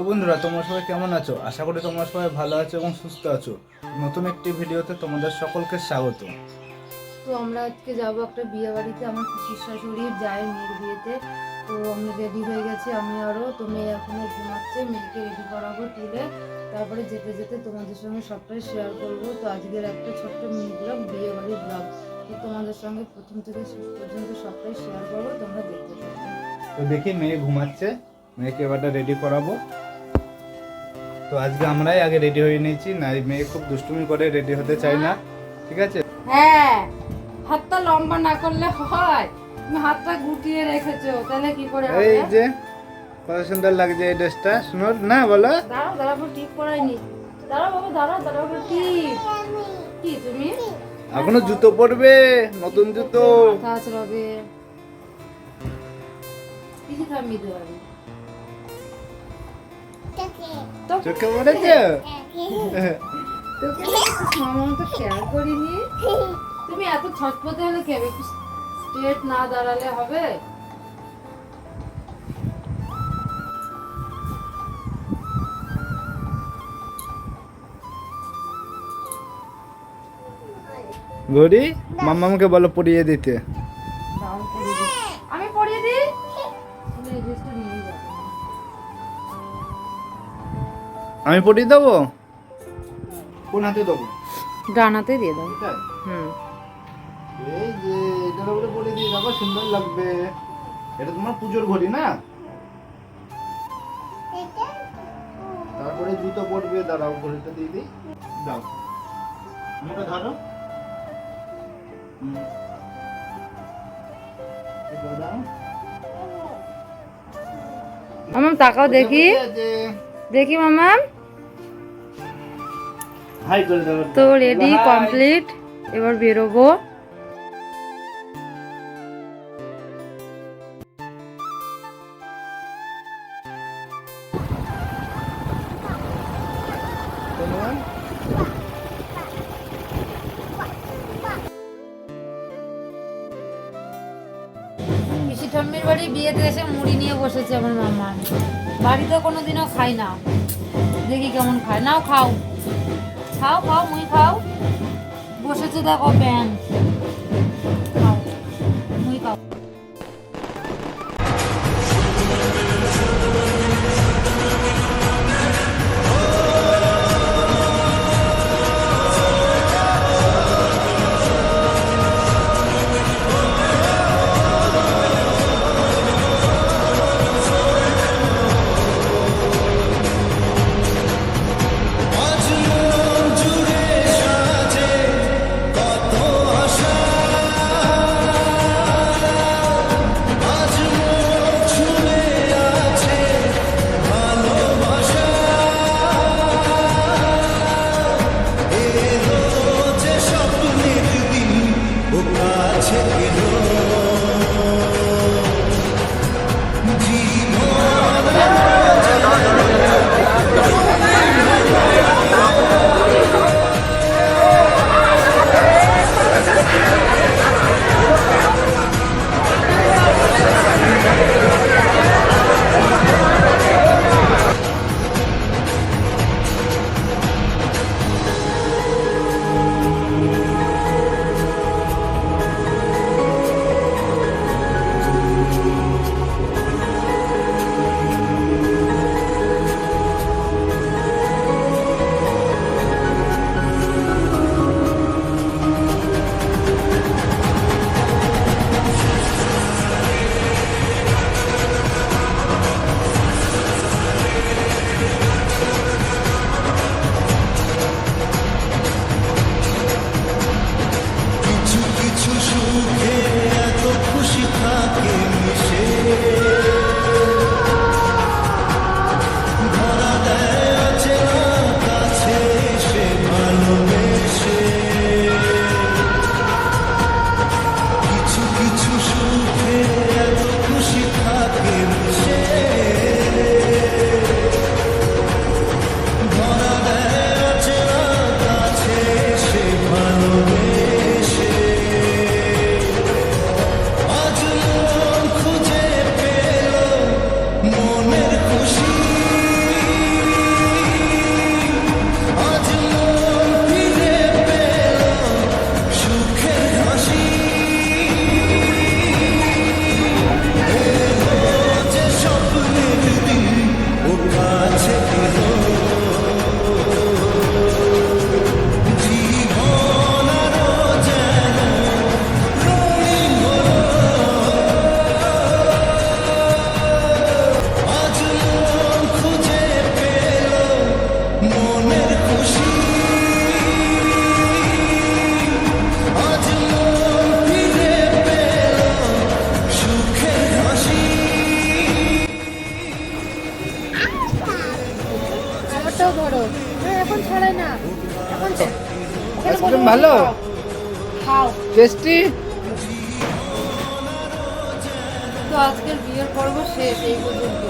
তো বন্ধুরা তোমরা সবাই কেমন আছো? আশা করি তোমরা সবাই ভালো আছো এবং সুস্থ আছো। নতুন একটি ভিডিওতে তোমাদের সকলকে স্বাগত। তো আমরা আজকে যাব একটা বিয়ে বাড়িতে আমার পিসির শাশুড়ির যায় মেয়ের বিয়েতে। তো আমি রেডি হয়ে গেছি আমি আরও তো মেয়ে এখনও ঘুমাচ্ছে মেয়েকে রেডি করাবো তুলে। তারপরে যেতে যেতে তোমাদের সঙ্গে সবটাই শেয়ার করব। তো আজকের একটা ছোট্ট মিনি ব্লগ বিয়ে বাড়ির ব্লগ তো তোমাদের সঙ্গে প্রথম থেকে শেষ পর্যন্ত সবটাই শেয়ার করব তোমরা দেখতে তো দেখি মেয়ে ঘুমাচ্ছে মেয়েকে এবারটা রেডি করাবো। তো আজকে আমরাই আগে রেডি হয়ে নিয়েছি। না মেয়ে খুব দুষ্টুমি করে রেডি হতে চায় না। ঠিক আছে? হ্যাঁ হাতটা লম্বা না করলে হয়। তুমি হাতটা গুটিয়ে রেখেছো তাহলে কি করে হবে? এই যে কত সুন্দর লাগছে এই ড্রেসটা। শুনো না বলো। দাঁড়াও দাঁড়াও টিপ করাইনি দাঁড়াও বাবা দাঁড়াও দাঁড়াও টিপ। কি তুমি? এখনও জুতো পরবে নতুন জুতো। মাথা আছড়াবে কিছু থামিয়ে দিতে চোখে পড়েছে তোকে মামা তো শেয়ার করিনি। তুমি এত ছটপটে হলে কেবে স্ট্রেট না দাঁড়ালে হবে? ঘড়ি মাম্মামকে বলো পরিয়ে দিতে। আমি পরিয়ে দেবো? কোন হাতে দেবো? ডানাতে দিয়ে দাও। হুম। এই যে এটার উপরে পরিয়ে দিয়ে দেখো সুন্দর লাগবে। এটা তোমার পুজোর ঘড়ি না? তারপরে জুতো পরবে দাঁড়াও ঘড়িটা দিয়ে দিই। দাও। মুখটা ধরো। দাও। মামাম তাকাও দেখি। দেখি দাও তো রেডি কমপ্লিট এবার বেরোবো। ঠাম্মির বাড়ি বিয়েতে এসে মুড়ি নিয়ে বসেছে আমার মামা। বাড়িতে কোনোদিনও খাই না। দেখি কেমন খায়। নাও খাও। খাও খাও মুই খাও। বসেছে দেখো প্যান। খাও মুই খাও। ছাড়াই না। এখন ছে- আইসক্রিম ভালো? খাও। টেস্টি তো আজকের বিয়ের পর্ব শেষ এই পর্যন্ত